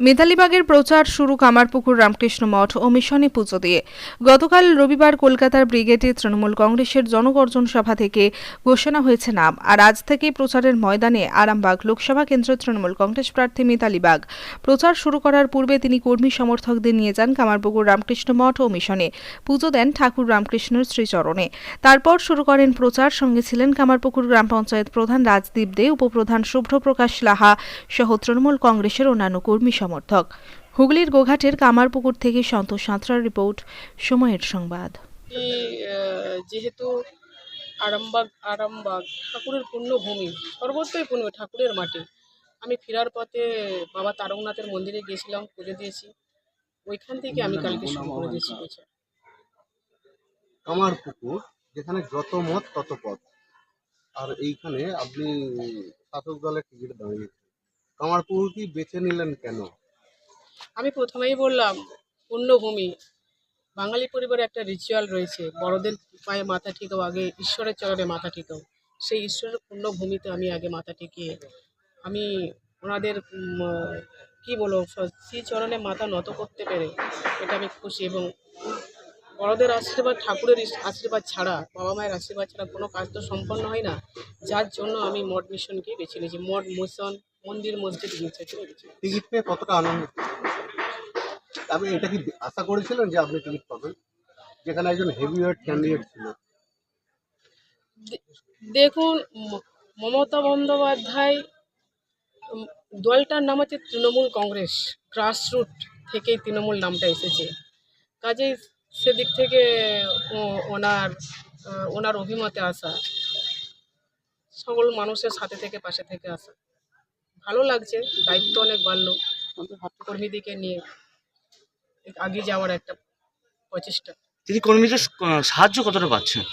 মিতালিবাগের প্রচার শুরু কামারপুকুর রামকৃষ্ণ মঠ ও মিশনে পুজো দিয়ে। গতকাল রবিবার কলকাতার ব্রিগেডে তৃণমূল কংগ্রেসের জনগর্জন সভা থেকে ঘোষণা হয়েছে নাম। আর আজ থেকেই প্রচারের ময়দানে আরামবাগ লোকসভা কেন্দ্রের তৃণমূল কংগ্রেস প্রার্থী মিতালিবাগ প্রচার শুরু করার পূর্বে তিনি কর্মী সমর্থকদের নিয়ে যান কামারপুকুর রামকৃষ্ণ মঠ ও মিশনে। পুজো দেন ঠাকুর রামকৃষ্ণের শ্রীচরণে। তারপর শুরু করেন প্রচার। সঙ্গে ছিলেন কামারপুকুর গ্রাম পঞ্চায়েত প্রধান রাজদীপ দে, উপপ্রধান শুভ্রপ্রকাশ লাহা সহ তৃণমূল কংগ্রেসের অন্যান্য কর্মী সমর্থক। হুগলির গোঘাটের কামারপুকুর থেকে সন্তোষ সাঁতরার রিপোর্ট সময়ের সংবাদ। যেহেতু আরামবাগ আরামবাগ ঠাকুরের পুণ্যভূমি সর্বত্রই পুণ্য ঠাকুরের মাটি আমি ফেরার পথে বাবা তারকনাথের মন্দিরে গিয়েছিলাম পুজো দিয়েছি। ওইখান থেকে আমি কালকে শুরু করে দিয়েছি কামার পুকুর যেখানে যত মত তত পথ। আর এইখানে আপনি শাসক দলের টিকিট দাঁড়িয়েছেন। কামার পুকুর কি বেছে নিলেন কেন? আমি প্রথমেই বললাম, পুণ্যভূমি। বাঙালি পরিবারে একটা রিচুয়াল রয়েছে, বড়দের পায়ে মাথা ঠেকাও, আগে ঈশ্বরের চরণে মাথা ঠেকাও। সেই ঈশ্বরের পুণ্যভূমিতে আমি আগে মাথা ঠেকিয়ে, আমি ওনাদের কি বলব, স- শ্রী চরণে মাথা নত করতে পেরে এটা আমি খুশি এবং বড়দের আশীর্বাদ, ঠাকুরের আশীর্বাদ ছাড়া, বাবা মায়ের আশীর্বাদ ছাড়া কোনো কাজ তো সম্পন্ন হয় না। যার জন্য আমি মঠ মিশনকেই বেছে নিয়েছি। মঠ মিশন মন্দির মসজিদ গিয়েছে টিকিট পেয়ে কতটা আনন্দ? আপনি এটা কি আশা করেছিলেন যে আপনি টিকিট পাবেন? যেখানে একজন হেভিওয়েট ক্যান্ডিডেট ছিল। দেখুন মমতা বন্দ্যোপাধ্যায় দলটার নাম হচ্ছে তৃণমূল কংগ্রেস গ্রাসরুট থেকেই তৃণমূল নামটা এসেছে। কাজেই সেদিক থেকে ওনার ওনার অভিমতে আসা সকল মানুষের সাথে থেকে পাশে থেকে আসা। ভালো লাগছে দায়িত্ব অনেক বাড়লো কর্মীদিকে নিয়ে। আগে যাওয়ার একটা প্রচেষ্টা। তিনি কর্মীদের সাহায্য কতটা পাচ্ছেন?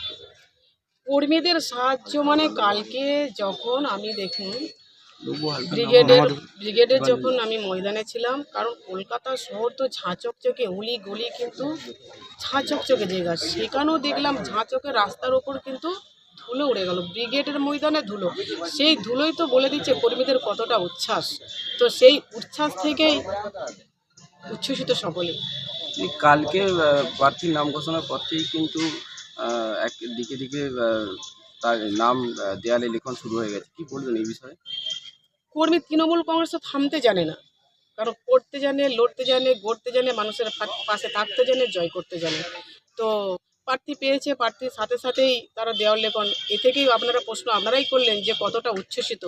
কর্মীদের সাহায্য মানে কালকে যখন আমি দেখুন ব্রিগেডের ব্রিগেডের যখন আমি ময়দানে ছিলাম কারণ কলকাতা শহর তো ঝাঁচকচকে উলি গলি কিন্তু ঝাঁচকচকে জায়গা সেখানেও দেখলাম ঝাঁচকে রাস্তার ওপর কিন্তু ধুলো উড়ে গেল ব্রিগেডের ময়দানে ধুলো। সেই ধুলোই তো বলে দিচ্ছে কর্মীদের কতটা উচ্ছ্বাস। তো সেই উচ্ছ্বাস থেকেই উচ্ছ্বসিত সকলে। কালকে প্রার্থীর নাম ঘোষণার পর থেকেই কিন্তু এক দিকে দিকে তার নাম দেয়ালে লেখন শুরু হয়ে গেছে। কি বলবেন এই বিষয়ে? কর্মী তৃণমূল কংগ্রেস তো থামতে জানে না। কারণ করতে জানে লড়তে জানে গড়তে জানে মানুষের পাশে থাকতে জানে জয় করতে জানে। তো প্রার্থী পেয়েছে, প্রার্থীর সাথে সাথেই তারা দেওয়াল লেখন এ থেকেই আপনারা প্রশ্ন, আপনারাই করলেন যে কতটা উচ্ছ্বসিত?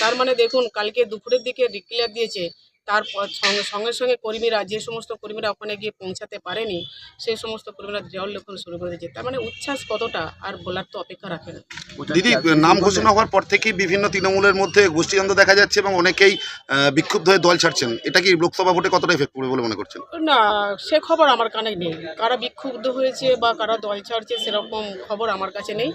তার মানে দেখুন, কালকে দুপুরের দিকে ডিক্লেয়ার দিয়েছে তারপর সঙ্গে সঙ্গে সঙ্গে কর্মীরা যে সমস্ত কর্মীরা ওখানে গিয়ে পৌঁছাতে পারেনি সেই সমস্ত কর্মীরা দেওয়াল লেখন শুরু করে দিয়েছে। তার মানে উচ্ছ্বাস কতটা আর বলার তো অপেক্ষা রাখে না। দিদি নাম ঘোষণা হওয়ার পর থেকেই বিভিন্ন তৃণমূলের মধ্যে গোষ্ঠীদ্বন্দ্ব দেখা যাচ্ছে এবং অনেকেই বিক্ষুব্ধ হয়ে দল ছাড়ছেন। এটা কি লোকসভা ভোটে কতটা এফেক্ট পড়বে বলে মনে করছেন? না সে খবর আমার কানে নেই। কারা বিক্ষুব্ধ হয়েছে বা কারা দল ছাড়ছে সেরকম খবর আমার কাছে নেই।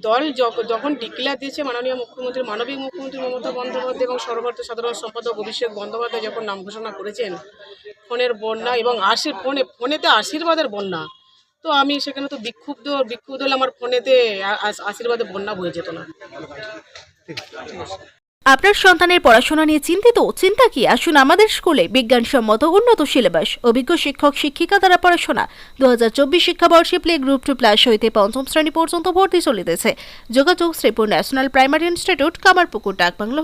দল যখ- যখন ডিক্লেয়ার দিয়েছে মাননীয় মুখ্যমন্ত্রী মানবিক মুখ্যমন্ত্রী মমতা বন্দ্যোপাধ্যায় এবং সর্বভারতীয় সাধারণ সম্পাদক অভিষেক বন্দ্যোপাধ্যায় যখন নাম ঘোষণা করেছেন, ফোনের বন্যা এবং আশীর ফোনে, ফোনেতে আশীর্বাদের বন্যা, তো আমি সেখানে তো বিক্ষুব্ধ বিক্ষুব্ধ হলে আমার ফোনেতে আশীর্বাদের বন্যা বয়ে যেত না। আপনার সন্তানের পড়াশোনা নিয়ে চিন্তিত? চিন্তা কি? আসুন আমাদের স্কুলে বিজ্ঞানসম্মত উন্নত সিলেবাস, অভিজ্ঞ শিক্ষক, শিক্ষিকা দ্বারা পড়াশোনা। দু হাজার চব্বিশ শিক্ষাবর্ষে প্লে গ্রুপ টু প্লাস হইতে পঞ্চম শ্রেণি পর্যন্ত ভর্তি চলিতেছে। যোগাযোগ Sripur national primary institute, Kamarpukur, Dakbangla